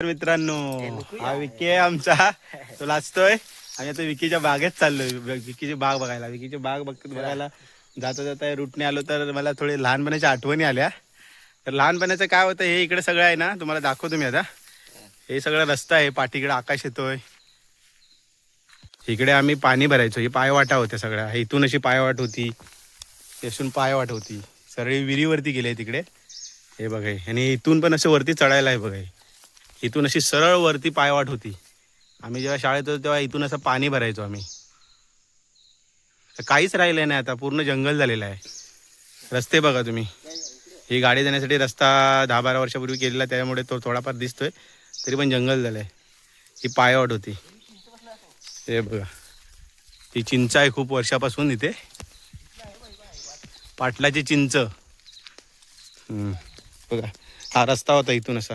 तर मित्रांनो हा विकी आहे आमचा. तो लाचतोय आणि आता विकीच्या बागेत चाललोय. विकीची बाग बघायला. विकीची बाग बघ बघायला जाता जाता रूटने आलो तर मला थोडे लहानपणाच्या आठवणी आल्या. तर लहानपणाचं काय होतं हे इकडे सगळं आहे ना तुम्हाला दाखवतो मी आता. हे सगळं रस्ता आहे पाठीकडे आकाश येतोय. इकडे आम्ही पाणी भरायचो. ही पायवाटा होत्या सगळ्या. इथून अशी पायवाट होती. येसून पायवाट होती. सरळी विहिरीवरती गेले तिकडे. हे बघा हे. आणि इथून पण असं वरती चढायला आहे बघा हे. इथून अशी सरळ वरती पायवाट होती. आम्ही जेव्हा शाळेत होतो तेव्हा इथून असं पाणी भरायचो आम्ही. काहीच राहिलं नाही आता पूर्ण जंगल झालेलं आहे. रस्ते बघा तुम्ही. ही गाडी जाण्यासाठी रस्ता दहा बारा वर्षापूर्वी केलेला त्यामुळे तो थोडाफार दिसतोय तरी पण जंगल झालं आहे ही पायवाट होती. हे बघा. ही चिंच आहे खूप वर्षापासून इथे. पाटलाची चिंच. बघा हा रस्ता होता इथून असा.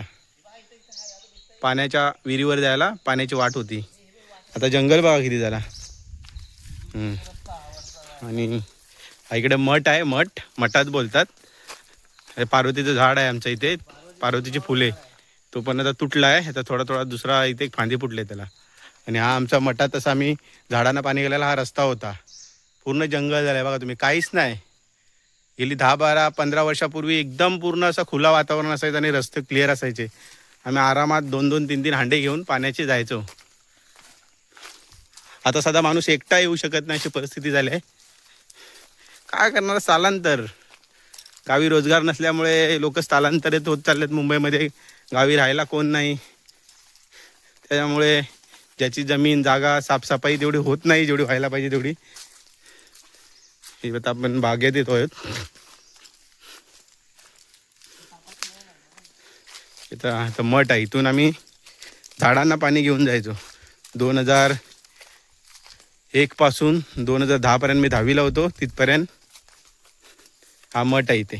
पाण्याच्या विहिरीवर जायला पाण्याची वाट होती. आता जंगल बघा किती झाला. आणि इकडे मठ आहे मठ. मठात बोलतात. पार्वतीचं झाड आहे आमच्या इथे. पार्वतीची फुले. तो पण आता तुटला आहे. आता थोडा थोडा दुसरा इथे फांदी फुटले त्याला. आणि हा आमचा मठात तसा आम्ही झाडांना पाणी गेलेला हा रस्ता होता. पूर्ण जंगल झालं आहे बघा तुम्ही. काहीच नाही. गेली दहा बारा पंधरा वर्षापूर्वी एकदम पूर्ण असं खुला वातावरण असायचं आणि रस्ते क्लिअर असायचे. आम्ही आरामात दोन दोन तीन तीन हांडे घेऊन पाण्याचे जायचो. आता सध्या माणूस एकटा येऊ शकत नाही अशी परिस्थिती झाली आहे. काय करणार? स्थलांतर. गावी रोजगार नसल्यामुळे लोक स्थलांतरित होत चाललेत मुंबईमध्ये. गावी राहायला कोण नाही. त्याच्यामुळे ज्याची जमीन जागा साफसफाई तेवढी होत नाही जेवढी व्हायला पाहिजे तेवढी. ही आता आपण बागेत येतो आहोत इथं आता मठ आहे. इथून आम्ही झाडांना पाणी घेऊन जायचो. दोन हजार एकपासून दोन हजार दहापर्यंत मी दहावीला होतो. तिथपर्यंत हा मठ आहे इथे.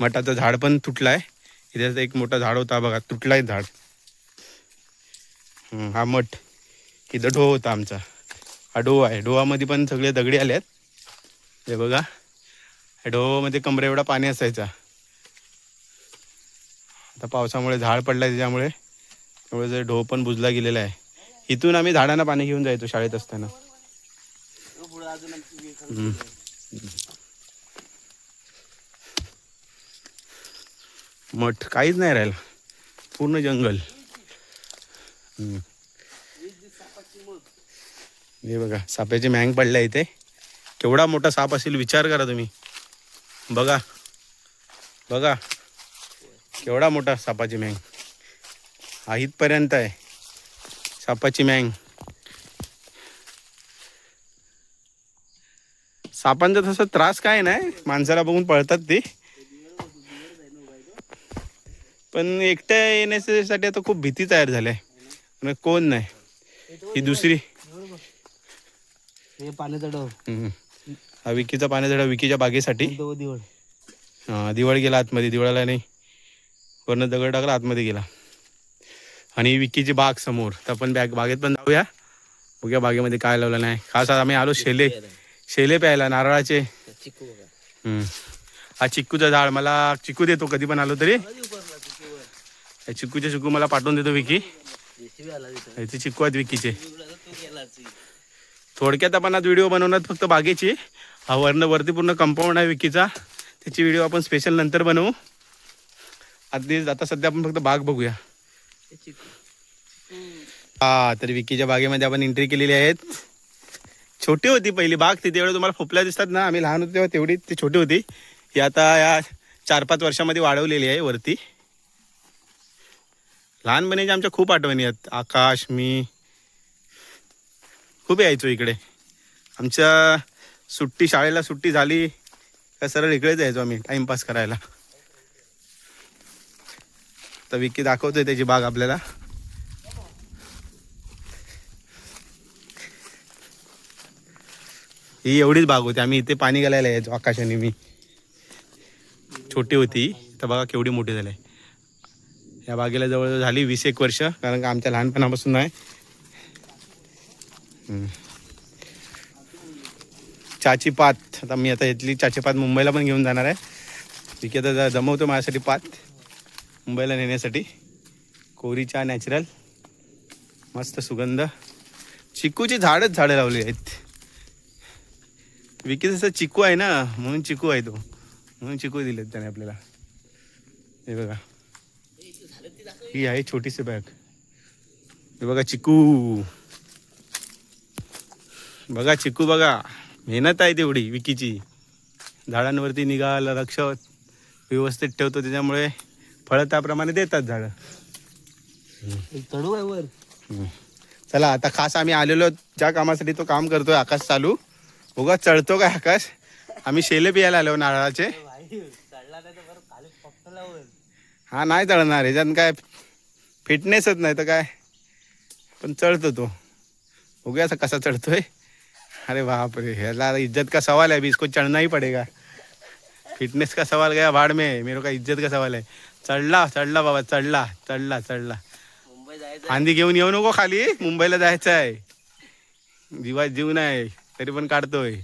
मठाचं झाड पण तुटलं आहे इथे एक मोठा झाड होता बघा. तुटला आहे झाड हा मठ. इथं ढो होता आमचा. हा डो आहे. डोहामध्ये पण सगळे दगडी आले आहेत हे बघा. या डोहामध्ये कमरे एवढा पाणी असायचा. आता पावसामुळे झाड पडलाय त्याच्यामुळे. त्यामुळे जर ढो पण बुजला गेलेला आहे. इथून आम्ही झाडांना पाणी घेऊन जायचो शाळेत असताना. मठ काहीच नाही राहिलं. पूर्ण जंगल. हे बघा साप्याची मँग पडल्या इथे. केवढा मोठा साप असेल विचार करा तुम्ही. बघा. बघा. केवढा मोठा सापाची मँग. हा इथपर्यंत आहे. सापाची मँग. सापांचा तसा त्रास काय नाही. माणसाला बघून पळतात ते. पण एकट्या येण्यासाठी आता खूप भीती तयार झाली आहे. कोण नाही. ही दुसरी. हे विकीचा पाण्याचा विकीच्या बागेसाठी. हा, दिवाळ गेला आतमध्ये. दिवाळाला नाही. वरनं दगड टाकला आतमध्ये गेला. आणि विक्कीची विकीची बाग समोर. तर आपण बॅग बागेत पण जाऊया. बघूया बागेमध्ये काय लावलं नाही. खास आज आम्ही आलो शेले. शेले प्यायला नारळाचे. हा चिक्कूचं झाड. मला चिक्कू देतो कधी पण आलो तरी. चिक्कूचे चिक्कू मला पाठवून देतो विकी याचे चिक्कू आहेत विकीचे थोडक्यात आपण आज व्हिडिओ बनवणार फक्त बागेची. हा वर्ण वरती पूर्ण कंपाऊंड आहे विकीचा त्याची व्हिडिओ आपण स्पेशल नंतर बनवू. आधी आता सध्या आपण फक्त बाग बघूया. हा तर विकीच्या बागेमध्ये आपण एंट्री केलेली आहेत. छोटी होती पहिली बाग ती तेवढं तुम्हाला फोपल्या दिसतात ना. आम्ही लहान होतो तेव्हा तेवढी ती छोटी होती. ही आता या चार पाच वर्षामध्ये वाढवलेली आहे वरती. लहानपणीच्या आमच्या खूप आठवणी आहेत. आकाश मी. खूप यायचो इकडे. आमच्या सुट्टी शाळेला सुट्टी झाली का सरळ इकडेच यायचो आम्ही टाइमपास करायला. तर विकी दाखवतोय त्याची बाग आपल्याला. ही एवढीच बाग होती. आम्ही इथे पाणी घालायला यायचो आकाशाने मी. छोटी होती. तर बघा केवढी मोठी झाली आहे. या बागेला जवळजवळ झाली वीस एक वर्ष कारण का आमच्या लहानपणापासून आहे चाची पात. आता मी आता इथली चाची पात मुंबईला पण घेऊन जाणार आहे. ठीक आहे आता जमवतो माझ्यासाठी पात. मुंबईला नेण्यासाठी कोरीच्या नॅचरल मस्त सुगंध. चिकूची झाडच झाडं लावली आहेत. विकी जसं चिकू आहे ना म्हणून चिकू आहे तो. म्हणून चिकू दिलेत त्याने आपल्याला. हे बघा. ही आहे छोटीशी बॅग. हे बघा चिकू. बघा चिकू बघा. मेहनत आहे तेवढी विकीची. झाडांवरती निघाला लक्ष व्यवस्थित ठेवतो त्याच्यामुळे फळं त्याप्रमाणे देतात झाडं. चढू आहे वर. चला आता खास आम्ही आलेलो ज्या कामासाठी तो काम करतोय आकाश चालू. उगा चढतो काय आकाश? आम्ही शेले पियाला आलो नारळाचे. हा नाही चढणार ह्याच्यात काय फिटनेसच नाही तर काय? पण चढतो तो. असा कसा चढतोय. अरे बाप रे ह्याला इज्जत का सवाल है अभी इसको चढ़ना ही पड़ेगा. फिटनेस का सवाल? गया भाड़ में. मेरे का इज्जत का सवाल है चढला चढला बाबा चढला चढला चढला. मुंबई जायचं फांदी घेऊन येऊ नको खाली मुंबईला जायचं आहे जीवात जीव नाही तरी पण काढतोय.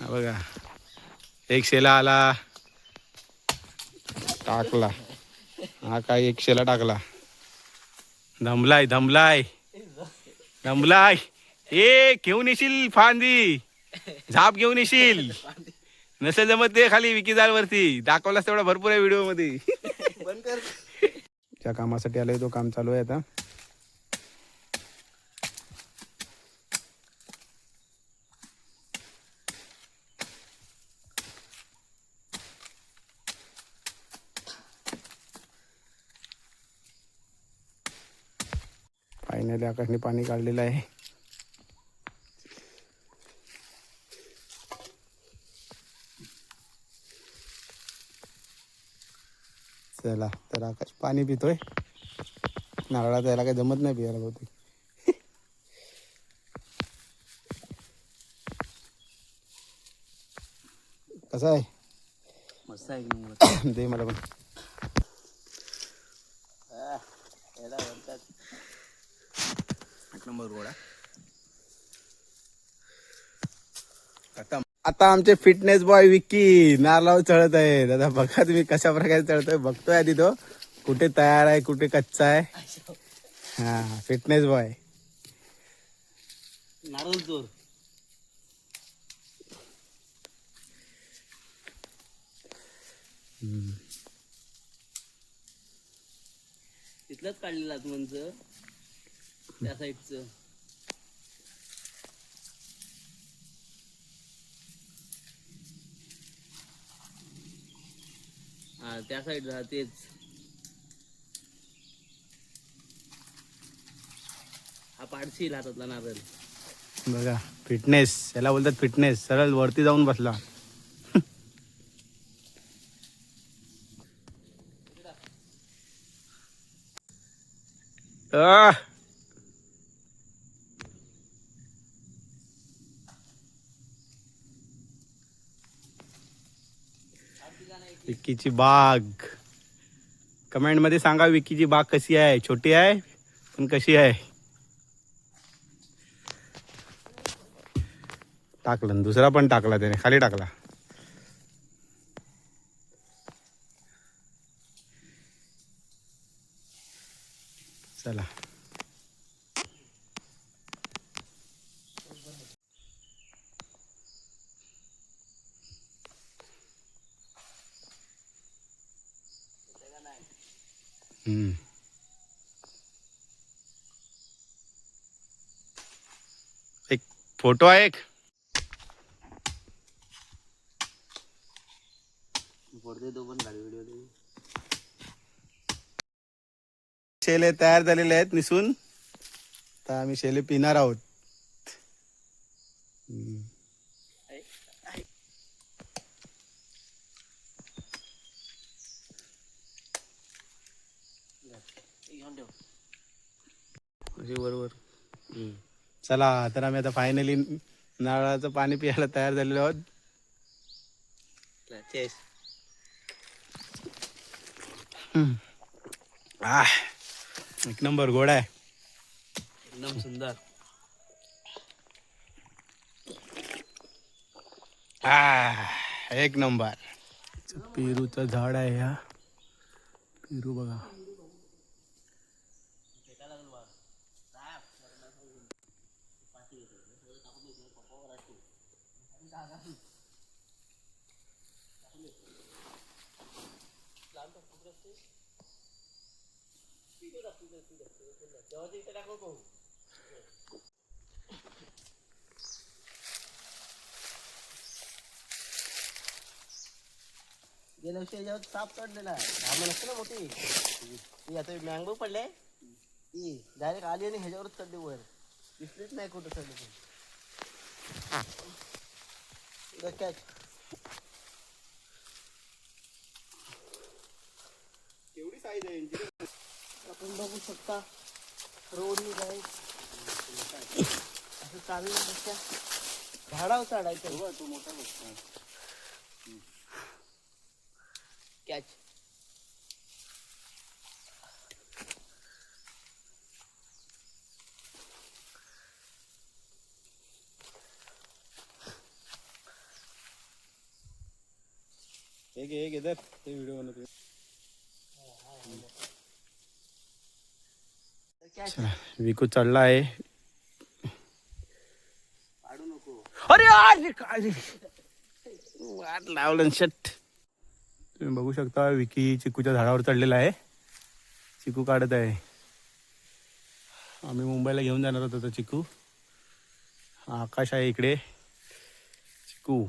हा बघा. एक शेला आला. टाकला. हा काय एक शेला टाकला. दमलाय दमलाय दमलाय ए घेऊन येशील फांदी. झाप घेऊन येशील. नसेल जमत ते खाली विकी जाल वरती. दाखवलास तेवढा भरपूर आहे व्हिडिओमध्ये बंद कर. ज्या कामासाठी आलोय तो काम चालू आहे आता. फायनली आकाशने पाणी काढलेलं आहे. चला तर आकाश पाणी पितोय. नारळात यायला काही जमत नाही पियाला बहुतेक. कसं आहे? मस्त आहे दे मला पण. नंबर गोडा आता आता आमचे फिटनेस बॉय विक्की नारळावर चढत आहे. दादा बघा तुम्ही कशा प्रकारे चढतोय. बघतोय आधी तो. कुठे तयार आहे कुठे कच्चा आहे. हा फिटनेस बॉय नारळ चोर तिथलंच काढलेलं आतमनचं त्या साईडचं हा त्या साईडला तेच. हा पाडशील हातातला नारळ. बघा फिटनेस याला बोलतात फिटनेस सरळ वरती जाऊन बसला. आह! विक्कीची बाग. कमेंटमध्ये सांगा विक्कीची बाग कशी आहे? छोटी आहे पण कशी आहे? टाकलं दुसरा पण टाकला त्याने खाली टाकला. चला. हम्म. एक फोटो आहे एक? शेले तयार झालेले आहेत निसून. तर आम्ही शेले पिणार आहोत. हम्म. घेऊन ठेव अशी बरोबर चला तर आम्ही आता फायनली नारळाचं पाणी पियायला तयार झालेलो आहोत. आह, एक नंबर गोड आहे. एकदम सुंदर. आह, एक नंबर. पेरूचं झाड आहे हा. पेरू बघा. गेल्या वर्षी याच्यावर साप चढलेला आम्हाला असते ना मोठी. ती आता मँगो पडले. ती डायरेक्ट आली आणि ह्याच्यावरच चढली वर. दिसलीच नाही कुठं चढली ती. कॅच केवढी साईज आहे आपण बघू शकता. रोडनी असं चालण्यापेक्षा झाडावर चढायचं तो मोठा बघ कॅच एक एक इधर ते व्हिडिओ बनवतो चला विकू चढला आहे. अरे? वाट लावलं शट तुम्ही बघू शकता विकी चिकूच्या झाडावर चढलेला आहे. चिकू काढत आहे. आम्ही मुंबईला घेऊन जाणार होतो तो चिकू. हा आकाश आहे इकडे. चिकू.